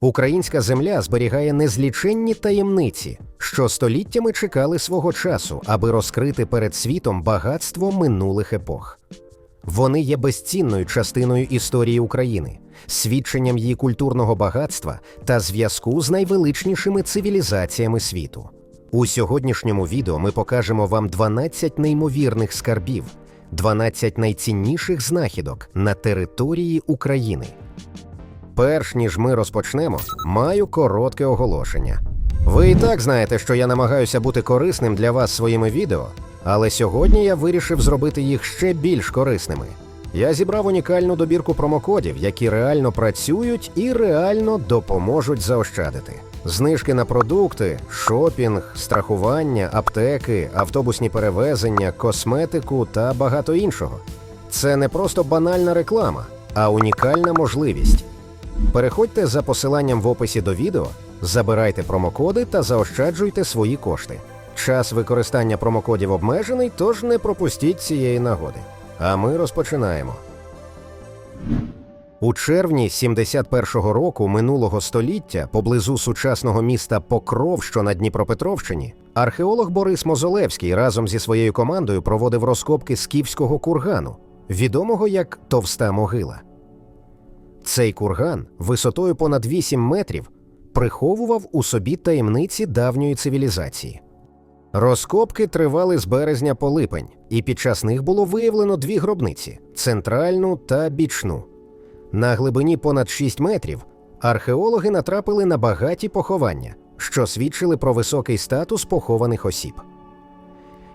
Українська земля зберігає незліченні таємниці, що століттями чекали свого часу, аби розкрити перед світом багатство минулих епох. Вони є безцінною частиною історії України, свідченням її культурного багатства та зв'язку з найвеличнішими цивілізаціями світу. У сьогоднішньому відео ми покажемо вам 12 неймовірних скарбів, 12 найцінніших знахідок на території України. Перш ніж ми розпочнемо, маю коротке оголошення. Ви і так знаєте, що я намагаюся бути корисним для вас своїми відео, але сьогодні я вирішив зробити їх ще більш корисними. Я зібрав унікальну добірку промокодів, які реально працюють і реально допоможуть заощадити. Знижки на продукти, шопінг, страхування, аптеки, автобусні перевезення, косметику та багато іншого. Це не просто банальна реклама, а унікальна можливість. Переходьте за посиланням в описі до відео, забирайте промокоди та заощаджуйте свої кошти. Час використання промокодів обмежений, тож не пропустіть цієї нагоди. А ми розпочинаємо. У червні 71-го року минулого століття поблизу сучасного міста Покров, що на Дніпропетровщині, археолог Борис Мозолевський разом зі своєю командою проводив розкопки скіфського кургану, відомого як Товста могила. Цей курган висотою понад 8 метрів приховував у собі таємниці давньої цивілізації. Розкопки тривали з березня по липень, і під час них було виявлено дві гробниці центральну та бічну. На глибині понад 6 метрів археологи натрапили на багаті поховання, що свідчили про високий статус похованих осіб.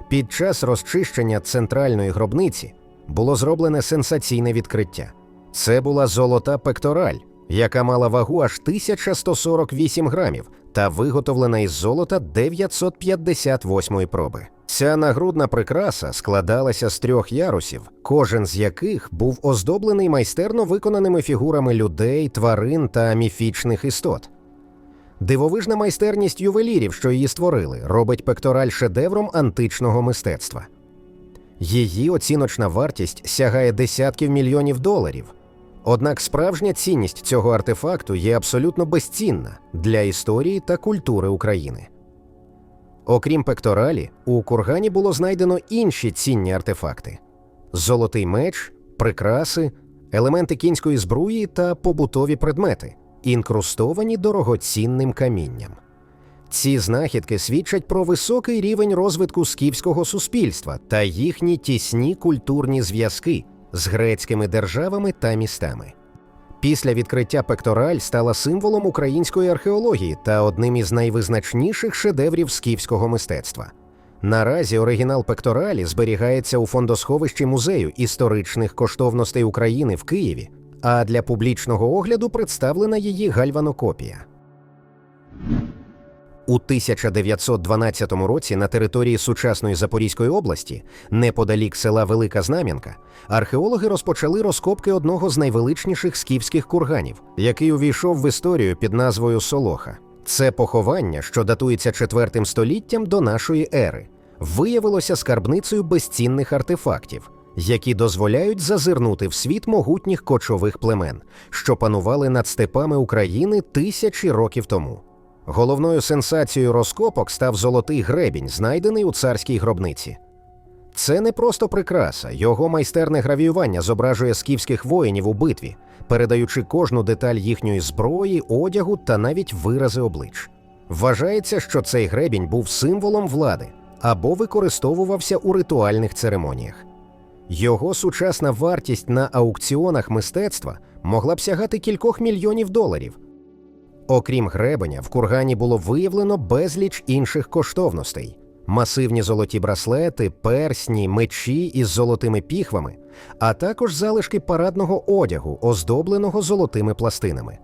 Під час розчищення центральної гробниці було зроблене сенсаційне відкриття. Це була золота пектораль, яка мала вагу аж 1148 грамів та виготовлена із золота 958-ї проби. Ця нагрудна прикраса складалася з трьох ярусів, кожен з яких був оздоблений майстерно виконаними фігурами людей, тварин та міфічних істот. Дивовижна майстерність ювелірів, що її створили, робить пектораль шедевром античного мистецтва. Її оціночна вартість сягає десятків мільйонів доларів. Однак справжня цінність цього артефакту є абсолютно безцінна для історії та культури України. Окрім пекторалі, у кургані було знайдено інші цінні артефакти: золотий меч, прикраси, елементи кінської збруї та побутові предмети, інкрустовані дорогоцінним камінням. Ці знахідки свідчать про високий рівень розвитку скіфського суспільства та їхні тісні культурні зв'язки з грецькими державами та містами. Після відкриття пектораль стала символом української археології та одним із найвизначніших шедеврів скіфського мистецтва. Наразі оригінал пекторалі зберігається у фондосховищі музею історичних коштовностей України в Києві, а для публічного огляду представлена її гальванокопія. У 1912 році на території сучасної Запорізької області, неподалік села Велика Знам'янка, археологи розпочали розкопки одного з найвеличніших скіфських курганів, який увійшов в історію під назвою Солоха. Це поховання, що датується IV століттям до нашої ери, виявилося скарбницею безцінних артефактів, які дозволяють зазирнути в світ могутніх кочових племен, що панували над степами України тисячі років тому. Головною сенсацією розкопок став золотий гребінь, знайдений у царській гробниці. Це не просто прикраса, його майстерне гравіювання зображує скіфських воїнів у битві, передаючи кожну деталь їхньої зброї, одягу та навіть вирази облич. Вважається, що цей гребінь був символом влади або використовувався у ритуальних церемоніях. Його сучасна вартість на аукціонах мистецтва могла б сягати кількох мільйонів доларів. Окрім гребеня, в кургані було виявлено безліч інших коштовностей: масивні золоті браслети, персні, мечі із золотими піхвами, а також залишки парадного одягу, оздобленого золотими пластинами.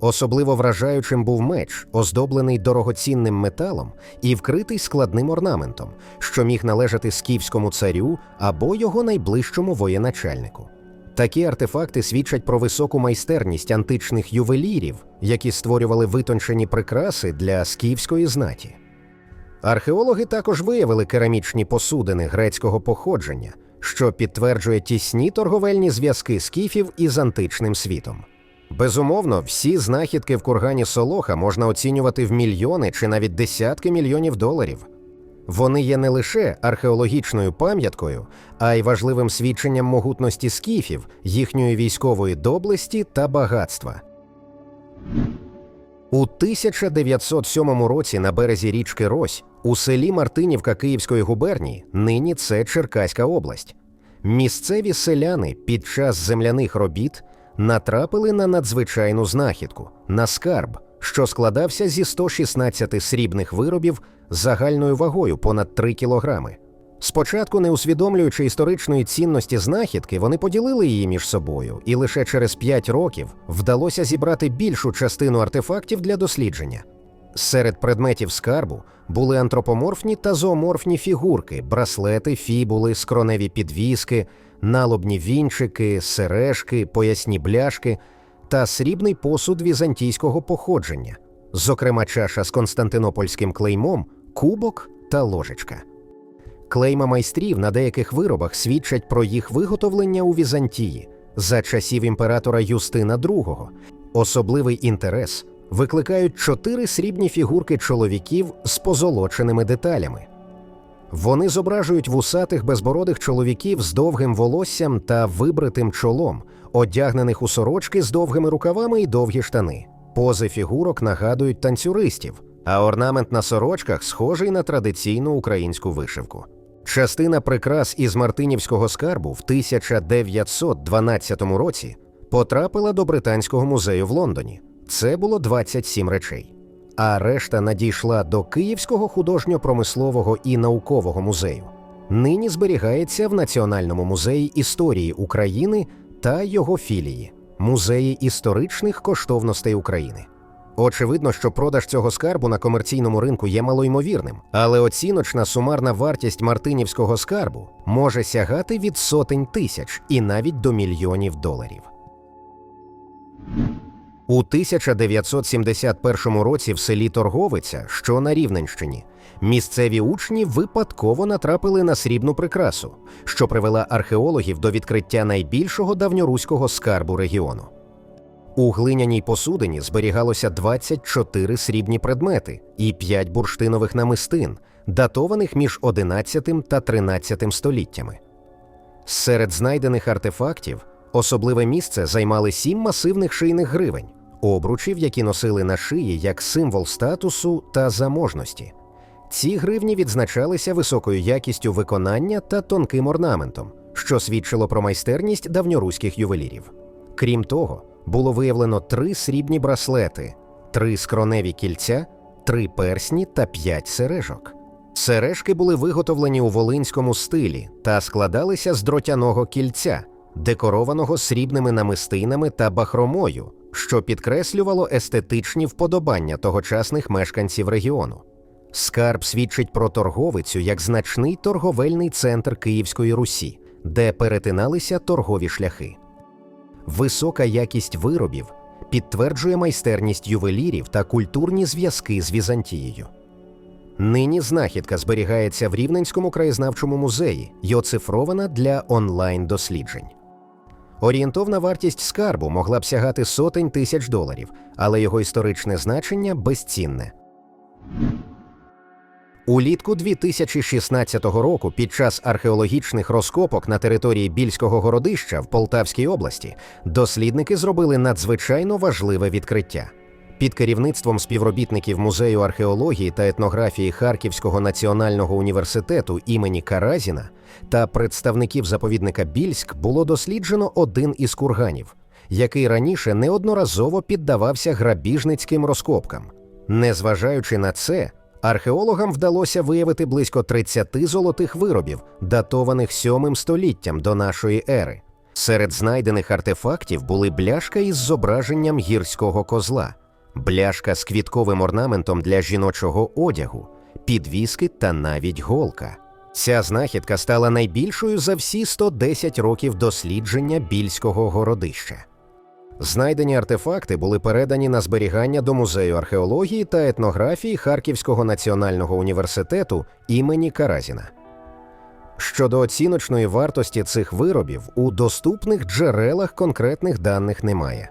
Особливо вражаючим був меч, оздоблений дорогоцінним металом і вкритий складним орнаментом, що міг належати скіфському царю або його найближчому воєначальнику. Такі артефакти свідчать про високу майстерність античних ювелірів, які створювали витончені прикраси для скіфської знаті. Археологи також виявили керамічні посудини грецького походження, що підтверджує тісні торговельні зв'язки скіфів із античним світом. Безумовно, всі знахідки в кургані Солоха можна оцінювати в мільйони чи навіть десятки мільйонів доларів. Вони є не лише археологічною пам'яткою, а й важливим свідченням могутності скіфів, їхньої військової доблесті та багатства. У 1907 році на березі річки Рось у селі Мартинівка Київської губернії, нині це Черкаська область. Місцеві селяни під час земляних робіт натрапили на надзвичайну знахідку на скарб, що складався зі 116 срібних виробів загальною вагою понад 3 кілограми. Спочатку, не усвідомлюючи історичної цінності знахідки, вони поділили її між собою, і лише через 5 років вдалося зібрати більшу частину артефактів для дослідження. Серед предметів скарбу були антропоморфні та зооморфні фігурки, браслети, фібули, скроневі підвіски, налобні вінчики, сережки, поясні бляшки та срібний посуд візантійського походження, зокрема чаша з константинопольським клеймом, кубок та ложечка. Клейма майстрів на деяких виробах свідчать про їх виготовлення у Візантії за часів імператора Юстина II. Особливий інтерес викликають чотири срібні фігурки чоловіків з позолоченими деталями. Вони зображують вусатих безбородих чоловіків з довгим волоссям та вибритим чолом, одягнених у сорочки з довгими рукавами і довгі штани. Пози фігурок нагадують танцюристів, а орнамент на сорочках схожий на традиційну українську вишивку. Частина прикрас із Мартинівського скарбу в 1912 році потрапила до Британського музею в Лондоні. Це було 27 речей. А решта надійшла до Київського художньо-промислового і наукового музею. Нині зберігається в Національному музеї історії України та його філії Музеї історичних коштовностей України. Очевидно, що продаж цього скарбу на комерційному ринку є малоймовірним, але оціночна сумарна вартість мартинівського скарбу може сягати від сотень тисяч і навіть до мільйонів доларів. У 1971 році в селі Торговиця, що на Рівненщині, місцеві учні випадково натрапили на срібну прикрасу, що привела археологів до відкриття найбільшого давньоруського скарбу регіону. У глиняній посудині зберігалося 24 срібні предмети і 5 бурштинових намистин, датованих між 11 та 13 століттями. Серед знайдених артефактів особливе місце займали сім масивних шийних гривень, обручів, які носили на шиї як символ статусу та заможності. Ці гривні відзначалися високою якістю виконання та тонким орнаментом, що свідчило про майстерність давньоруських ювелірів. Крім того, було виявлено три срібні браслети, три скроневі кільця, три персні та п'ять сережок. Сережки були виготовлені у волинському стилі та складалися з дротяного кільця, декорованого срібними намистинами та бахромою, що підкреслювало естетичні вподобання тогочасних мешканців регіону. Скарб свідчить про торговицю як значний торговельний центр Київської Русі, де перетиналися торгові шляхи. Висока якість виробів підтверджує майстерність ювелірів та культурні зв'язки з Візантією. Нині знахідка зберігається в Рівненському краєзнавчому музеї й оцифрована для онлайн-досліджень. Орієнтовна вартість скарбу могла б сягати сотень тисяч доларів, але його історичне значення безцінне. Улітку 2016 року під час археологічних розкопок на території Більського городища в Полтавській області дослідники зробили надзвичайно важливе відкриття. Під керівництвом співробітників музею археології та етнографії Харківського національного університету імені Каразіна та представників заповідника Більськ було досліджено один із курганів, який раніше неодноразово піддавався грабіжницьким розкопкам. Незважаючи на це, археологам вдалося виявити близько 30 золотих виробів, датованих 7 століттям до нашої ери. Серед знайдених артефактів були бляшка із зображенням гірського козла, бляшка з квітковим орнаментом для жіночого одягу, підвіски та навіть голка. Ця знахідка стала найбільшою за всі 110 років дослідження більського городища. Знайдені артефакти були передані на зберігання до музею археології та етнографії Харківського національного університету імені Каразіна. Щодо оціночної вартості цих виробів, у доступних джерелах конкретних даних немає.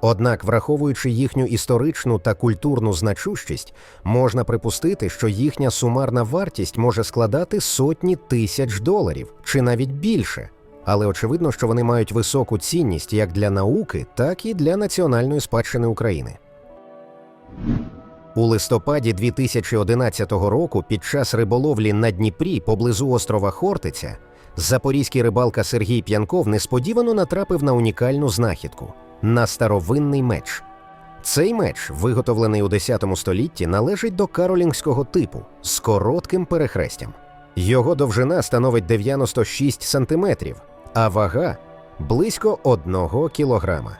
Однак, враховуючи їхню історичну та культурну значущість, можна припустити, що їхня сумарна вартість може складати сотні тисяч доларів чи навіть більше. Але очевидно, що вони мають високу цінність як для науки, так і для національної спадщини України. У листопаді 2011 року під час риболовлі на Дніпрі поблизу острова Хортиця запорізький рибалка Сергій П'янков несподівано натрапив на унікальну знахідку на старовинний меч. Цей меч, виготовлений у 10 столітті, належить до каролінгського типу з коротким перехрестям. Його довжина становить 96 сантиметрів, а вага близько 1 кілограма.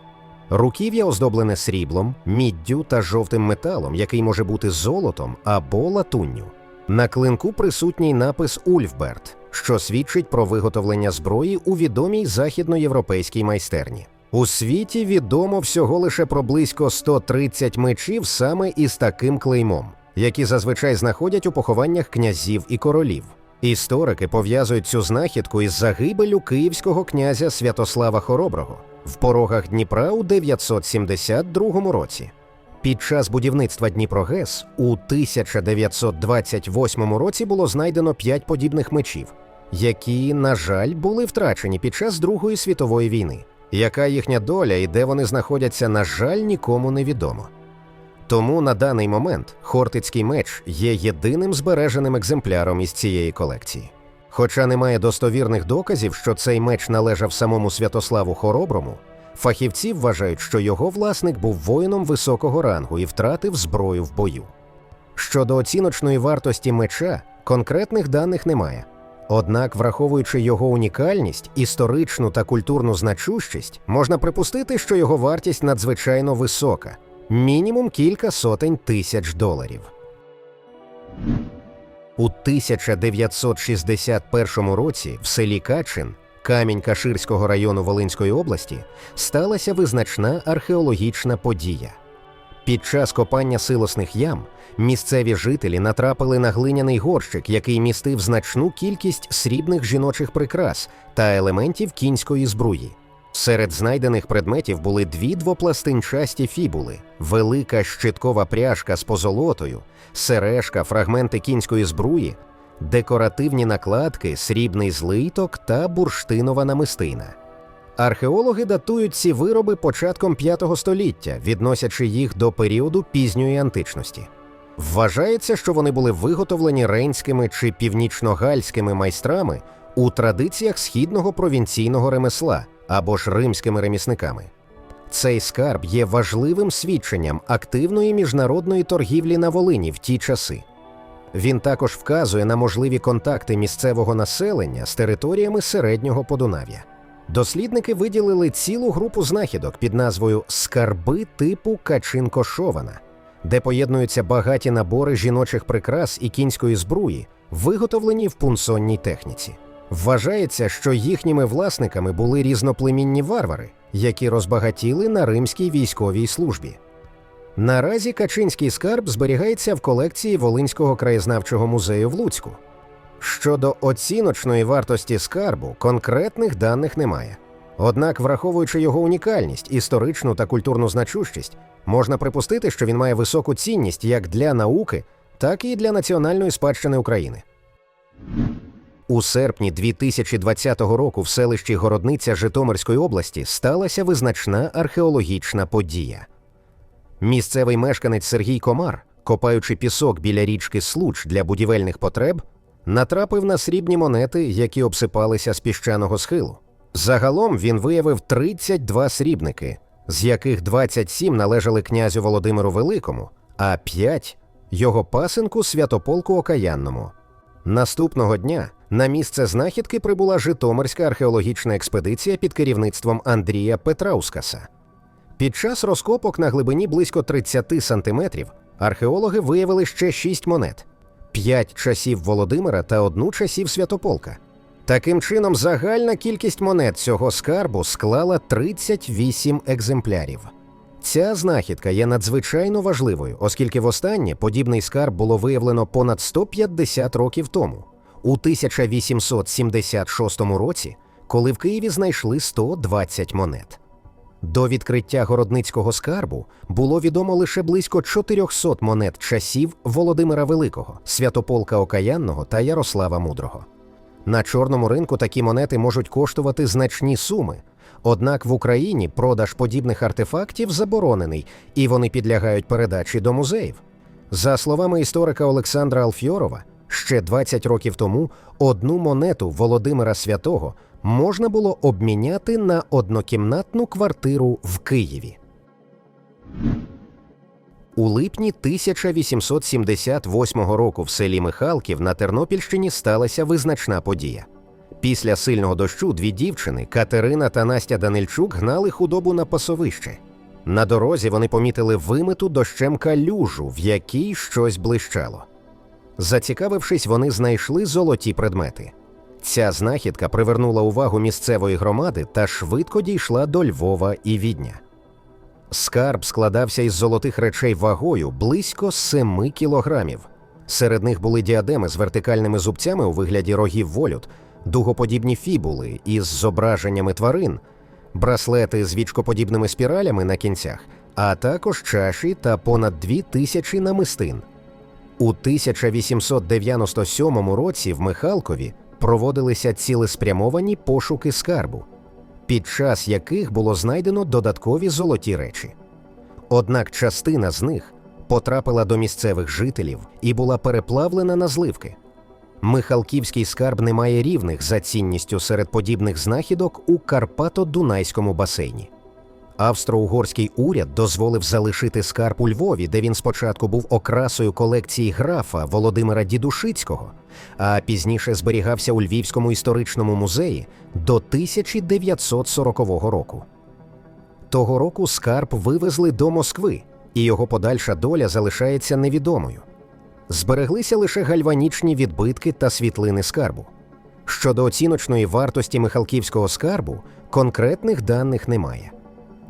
Руків'я оздоблене сріблом, міддю та жовтим металом, який може бути золотом або латунню. На клинку присутній напис Ульфберт, що свідчить про виготовлення зброї у відомій західноєвропейській майстерні. У світі відомо всього лише про близько 130 мечів саме із таким клеймом, які зазвичай знаходять у похованнях князів і королів. Історики пов'язують цю знахідку із загибелю київського князя Святослава Хороброго в порогах Дніпра у 972 році. Під час будівництва Дніпрогес у 1928 році було знайдено п'ять подібних мечів, які, на жаль, були втрачені під час Другої світової війни. Яка їхня доля і де вони знаходяться, на жаль, нікому не відомо. Тому на даний момент Хортицький меч є єдиним збереженим екземпляром із цієї колекції. Хоча немає достовірних доказів, що цей меч належав самому Святославу Хороброму, фахівці вважають, що його власник був воїном високого рангу і втратив зброю в бою. Щодо оціночної вартості меча, конкретних даних немає. Однак, враховуючи його унікальність, історичну та культурну значущість, можна припустити, що його вартість надзвичайно висока мінімум кілька сотень тисяч доларів. У 1961 році в селі Качин, камінь Каширського району Волинської області, сталася визначна археологічна подія. Під час копання силосних ям місцеві жителі натрапили на глиняний горщик, який містив значну кількість срібних жіночих прикрас та елементів кінської збруї. Серед знайдених предметів були дві двопластинчасті фібули, велика щиткова пряжка з позолотою, сережка, фрагменти кінської збруї, декоративні накладки, срібний злиток та бурштинова намистина. Археологи датують ці вироби початком V століття, відносячи їх до періоду пізньої античності. Вважається, що вони були виготовлені рейнськими чи північногальськими майстрами у традиціях східного провінційного ремесла або ж римськими ремісниками. Цей скарб є важливим свідченням активної міжнародної торгівлі на Волині в ті часи. Він також вказує на можливі контакти місцевого населення з територіями середнього Подунав'я. Дослідники виділили цілу групу знахідок під назвою Скарби типу Качинко-Шована, де поєднуються багаті набори жіночих прикрас і кінської збруї, виготовлені в пунсонній техніці. Вважається, що їхніми власниками були різноплемінні варвари, які розбагатіли на римській військовій службі. Наразі Качинський скарб зберігається в колекції Волинського краєзнавчого музею в Луцьку. Щодо оціночної вартості скарбу, конкретних даних немає. Однак, враховуючи його унікальність, історичну та культурну значущість, можна припустити, що він має високу цінність як для науки, так і для національної спадщини України. У серпні 2020 року в селищі Городниця Житомирської області сталася визначна археологічна подія. Місцевий мешканець Сергій Комар, копаючи пісок біля річки Случ для будівельних потреб, натрапив на срібні монети, які обсипалися з піщаного схилу. Загалом він виявив 32 срібники, з яких 27 належали князю Володимиру Великому, а 5 – його пасинку Святополку Окаянному. Наступного дня на місце знахідки прибула Житомирська археологічна експедиція під керівництвом Андрія Петраускаса. Під час розкопок на глибині близько 30 сантиметрів археологи виявили ще 6 монет: 5 часів Володимира та одну часів Святополка. Таким чином, загальна кількість монет цього скарбу склала 38 екземплярів. Ця знахідка є надзвичайно важливою, оскільки востаннє подібний скарб було виявлено понад 150 років тому, у 1876 році, коли в Києві знайшли 120 монет. До відкриття городницького скарбу було відомо лише близько 400 монет часів Володимира Великого, Святополка Окаянного та Ярослава Мудрого. На чорному ринку такі монети можуть коштувати значні суми. Однак в Україні продаж подібних артефактів заборонений, і вони підлягають передачі до музеїв. За словами історика Олександра Алфьорова, ще 20 років тому одну монету Володимира Святого можна було обміняти на однокімнатну квартиру в Києві. У липні 1878 року в селі Михалків на Тернопільщині сталася визначна подія. Після сильного дощу дві дівчини Катерина та Настя Данильчук гнали худобу на пасовище. На дорозі вони помітили вимиту дощем калюжу, в якій щось блищало. Зацікавившись, вони знайшли золоті предмети. Ця знахідка привернула увагу місцевої громади та швидко дійшла до Львова і Відня. Скарб складався із золотих речей вагою близько 7 кілограмів. Серед них були діадеми з вертикальними зубцями у вигляді рогів волют, дугоподібні фібули із зображеннями тварин, браслети з вічкоподібними спіралями на кінцях, а також чаші та понад дві тисячі намистин. У 1897 році в Михалкові проводилися цілеспрямовані пошуки скарбу, під час яких було знайдено додаткові золоті речі. Однак частина з них потрапила до місцевих жителів і була переплавлена на зливки. Михалківський скарб не має рівних за цінністю серед подібних знахідок у Карпато-Дунайському басейні. Австро-угорський уряд дозволив залишити скарб у Львові, де він спочатку був окрасою колекції графа Володимира Дідушицького, а пізніше зберігався у Львівському історичному музеї до 1940 року. Того року скарб вивезли до Москви, і його подальша доля залишається невідомою. Збереглися лише гальванічні відбитки та світлини скарбу. Щодо оціночної вартості Михалківського скарбу, конкретних даних немає.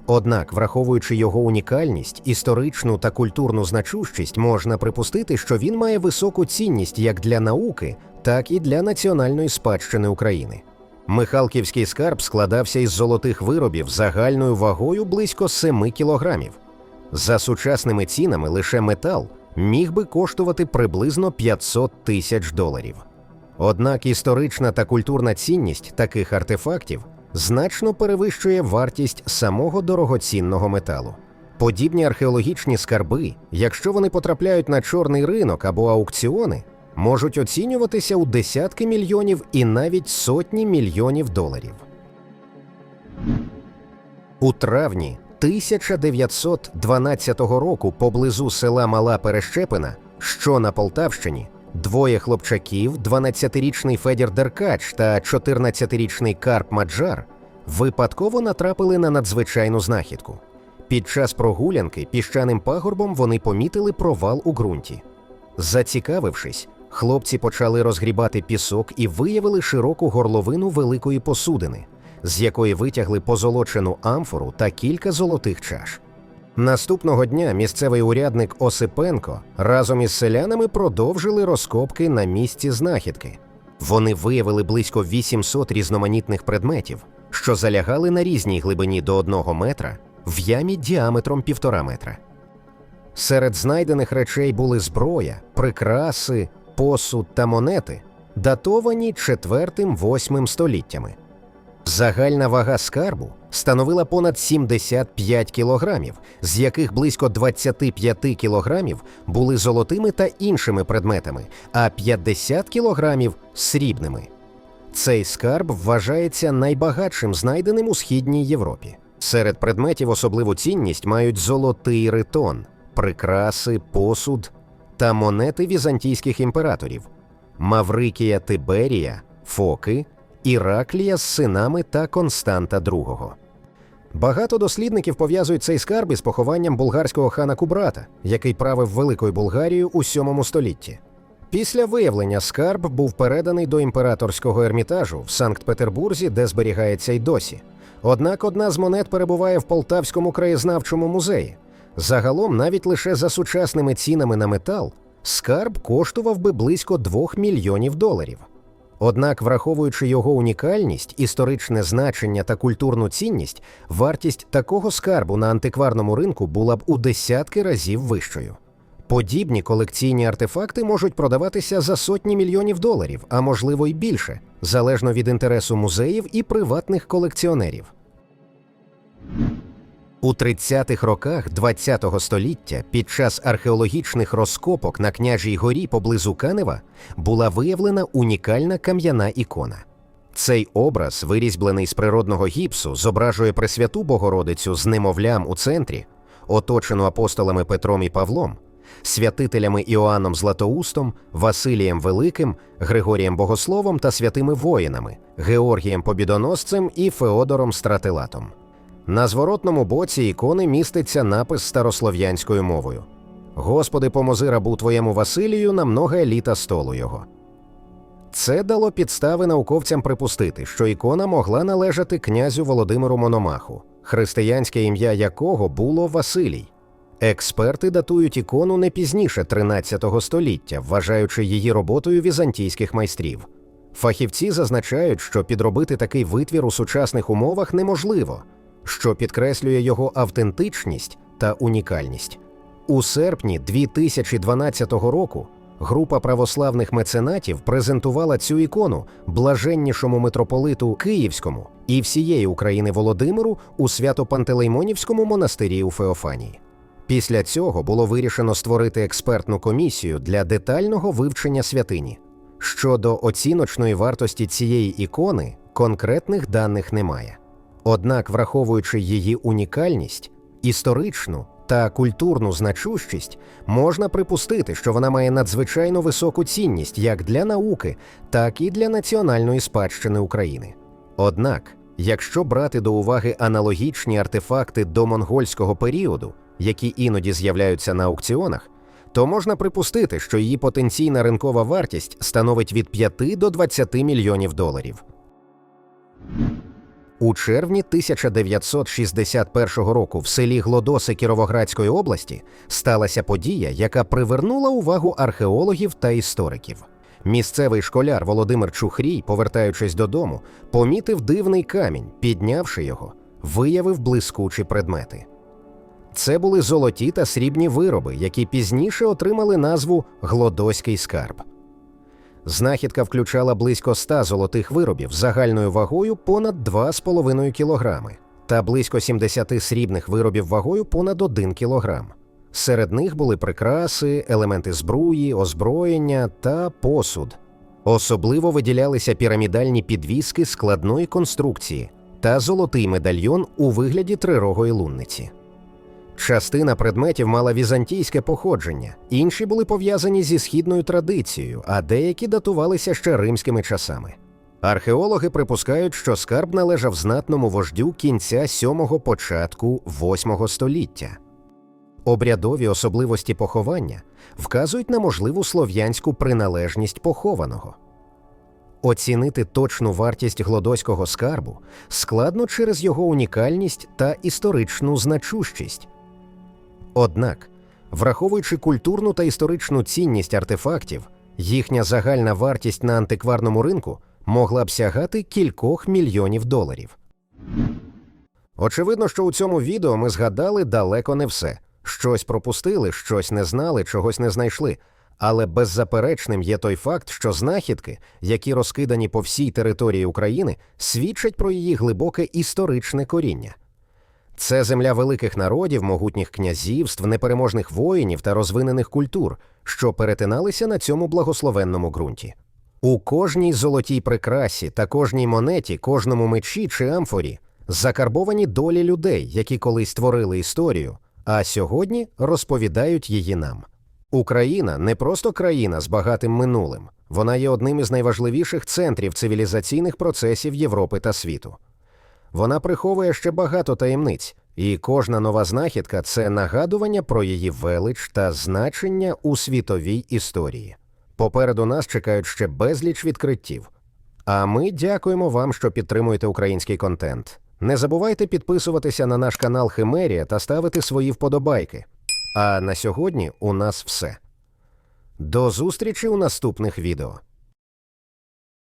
Однак, враховуючи його унікальність, історичну та культурну значущість, можна припустити, що він має високу цінність як для науки, так і для національної спадщини України. Михалківський скарб складався із золотих виробів загальною вагою близько 7 кілограмів. За сучасними цінами лише метал міг би коштувати приблизно 500 тисяч доларів. Однак історична та культурна цінність таких артефактів значно перевищує вартість самого дорогоцінного металу. Подібні археологічні скарби, якщо вони потрапляють на чорний ринок або аукціони, можуть оцінюватися у десятки мільйонів і навіть сотні мільйонів доларів. У травні 1912 року поблизу села Мала Перещепина, що на Полтавщині, двоє хлопчаків, 12-річний Федір Деркач та 14-річний Карп Маджар, випадково натрапили на надзвичайну знахідку. Під час прогулянки піщаним пагорбом вони помітили провал у ґрунті. Зацікавившись, хлопці почали розгрібати пісок і виявили широку горловину великої посудини, з якої витягли позолочену амфору та кілька золотих чаш. Наступного дня місцевий урядник Осипенко разом із селянами продовжили розкопки на місці знахідки. Вони виявили близько 800 різноманітних предметів, що залягали на різній глибині до одного метра в ямі діаметром півтора метра. Серед знайдених речей були зброя, прикраси, посуд та монети, датовані 4-8 століттями. Загальна вага скарбу становила понад 75 кілограмів, з яких близько 25 кілограмів були золотими та іншими предметами, а 50 кілограмів срібними. Цей скарб вважається найбагатшим знайденим у східній Європі. Серед предметів особливу цінність мають золотий ритон, прикраси, посуд та монети візантійських імператорів Маврикія Тиберія, Фоки, Іраклія з синами та Константа II. Багато дослідників пов'язують цей скарб із похованням булгарського хана Кубрата, який правив Великою Булгарією у VII столітті. Після виявлення скарб був переданий до імператорського ермітажу в Санкт-Петербурзі, де зберігається й досі. Однак одна з монет перебуває в Полтавському краєзнавчому музеї. Загалом, навіть лише за сучасними цінами на метал, скарб коштував би близько 2 мільйонів доларів. Однак, враховуючи його унікальність, історичне значення та культурну цінність, вартість такого скарбу на антикварному ринку була б у десятки разів вищою. Подібні колекційні артефакти можуть продаватися за сотні мільйонів доларів, а можливо й більше, залежно від інтересу музеїв і приватних колекціонерів. У 30-х роках ХХ століття під час археологічних розкопок на княжій горі поблизу Канева була виявлена унікальна кам'яна ікона. Цей образ, вирізблений з природного гіпсу, зображує Пресвяту Богородицю з немовлям у центрі, оточену апостолами Петром і Павлом, святителями Іоанном Златоустом, Василієм Великим, Григорієм Богословом та святими воїнами, Георгієм Побідоносцем і Феодором Стратилатом. На зворотному боці ікони міститься напис старослов'янською мовою: Господи, помози рабу твоєму Василію на много літа столу його. Це дало підстави науковцям припустити, що ікона могла належати князю Володимиру Мономаху, християнське ім'я якого було Василій. Експерти датують ікону не пізніше 13 століття, вважаючи її роботою візантійських майстрів. Фахівці зазначають, що підробити такий витвір у сучасних умовах неможливо, що підкреслює його автентичність та унікальність. У серпні 2012 року група православних меценатів презентувала цю ікону блаженнішому митрополиту Київському і всієї України Володимиру у Свято-Пантелеймонівському монастирі у Феофанії. Після цього було вирішено створити експертну комісію для детального вивчення святині. Щодо оціночної вартості цієї ікони, конкретних даних немає. Однак, враховуючи її унікальність, історичну та культурну значущість, можна припустити, що вона має надзвичайно високу цінність як для науки, так і для національної спадщини України. Однак, якщо брати до уваги аналогічні артефакти до монгольського періоду, які іноді з'являються на аукціонах, то можна припустити, що її потенційна ринкова вартість становить від 5 до 20 мільйонів доларів. У червні 1961 року в селі Глодоси Кіровоградської області сталася подія, яка привернула увагу археологів та істориків. Місцевий школяр Володимир Чухрій, повертаючись додому, помітив дивний камінь, піднявши його, виявив блискучі предмети. Це були золоті та срібні вироби, які пізніше отримали назву Глодоський скарб. Знахідка включала близько 100 золотих виробів загальною вагою понад 2,5 кілограми та близько 70 срібних виробів вагою понад 1 кілограм. Серед них були прикраси, елементи збруї, озброєння та посуд. Особливо виділялися пірамідальні підвіски складної конструкції та золотий медальйон у вигляді трирогої лунниці. Частина предметів мала візантійське походження, інші були пов'язані зі східною традицією, а деякі датувалися ще римськими часами. Археологи припускають, що скарб належав знатному вождю кінця 7-го початку 8-го століття. Обрядові особливості поховання вказують на можливу слов'янську приналежність похованого. Оцінити точну вартість глодоського скарбу складно через його унікальність та історичну значущість. Однак, враховуючи культурну та історичну цінність артефактів, їхня загальна вартість на антикварному ринку могла б сягати кількох мільйонів доларів. Очевидно, що у цьому відео ми згадали далеко не все. Щось пропустили, щось не знали, чогось не знайшли. Але беззаперечним є той факт, що знахідки, які розкидані по всій території України, свідчать про її глибоке історичне коріння. Це земля великих народів, могутніх князівств, непереможних воїнів та розвинених культур, що перетиналися на цьому благословенному ґрунті. У кожній золотій прикрасі та кожній монеті, кожному мечі чи амфорі закарбовані долі людей, які колись створили історію, а сьогодні розповідають її нам. Україна не просто країна з багатим минулим, вона є одним із найважливіших центрів цивілізаційних процесів Європи та світу. Вона приховує ще багато таємниць, і кожна нова знахідка це нагадування про її велич та значення у світовій історії. Попереду нас чекають ще безліч відкриттів. А ми дякуємо вам, що підтримуєте український контент. Не забувайте підписуватися на наш канал Химерія та ставити свої вподобайки. А на сьогодні у нас все. До зустрічі у наступних відео.